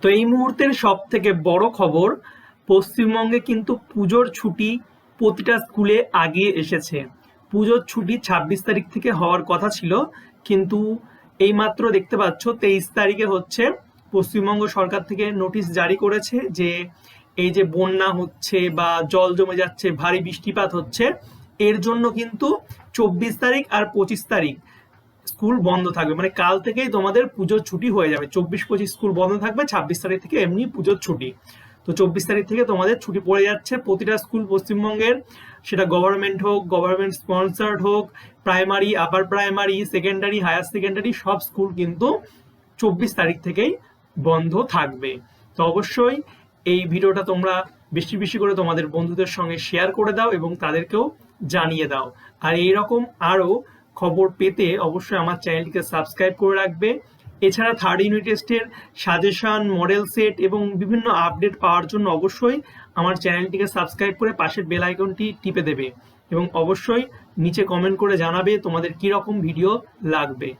তো এই মুহূর্তের সব থেকে বড় খবর, পশ্চিমবঙ্গে কিন্তু পুজোর ছুটি প্রতিটা স্কুলে আগে এসেছে। পুজোর ছুটি ছাব্বিশ তারিখ থেকে হওয়ার কথা ছিল, কিন্তু এইমাত্র দেখতে পাচ্ছ তেইশ তারিখে হচ্ছে পশ্চিমবঙ্গ সরকার থেকে নোটিশ জারি করেছে যে এই যে বন্যা হচ্ছে বা জল জমে যাচ্ছে, ভারী বৃষ্টিপাত হচ্ছে, এর জন্য কিন্তু চব্বিশ তারিখ আর পঁচিশ তারিখ। স্কুল বন্ধ থাকবে। মানে কাল থেকেই তোমাদের পুজোর ছুটি হয়ে যাবে। চব্বিশ, পঁচিশ স্কুল বন্ধ থাকবে, ছাব্বিশ তারিখ থেকে এমনি পুজোর ছুটি। তো চব্বিশ তারিখ থেকে তোমাদের ছুটি পড়ে যাচ্ছে প্রতিটা স্কুল পশ্চিমবঙ্গের। সেটা গভর্নমেন্ট হোক গভর্নমেন্ট স্পন্সার্ড হোক primary upper primary secondary higher secondary সব স্কুল কিন্তু চব্বিশ তারিখ থেকেই বন্ধ থাকবে। তো অবশ্যই এই ভিডিওটা তোমরা বেশি বেশি করে তোমাদের বন্ধুদের সঙ্গে শেয়ার করে দাও এবং তাদেরকেও জানিয়ে দাও। আর এইরকম আরও খবর পেতে অবশ্যই আমার চ্যানেলটিকে সাবস্ক্রাইব করে রাখবে। এছাড়া থার্ড ইউনিট টেস্টের সাজেশন মডেল সেট এবং বিভিন্ন আপডেট পাওয়ার জন্য অবশ্যই আমার চ্যানেলটিকে সাবস্ক্রাইব করে পাশের বেল আইকনটি টিপে দেবে এবং অবশ্যই নিচে কমেন্ট করে জানাবে তোমাদের কীরকম ভিডিও লাগবে।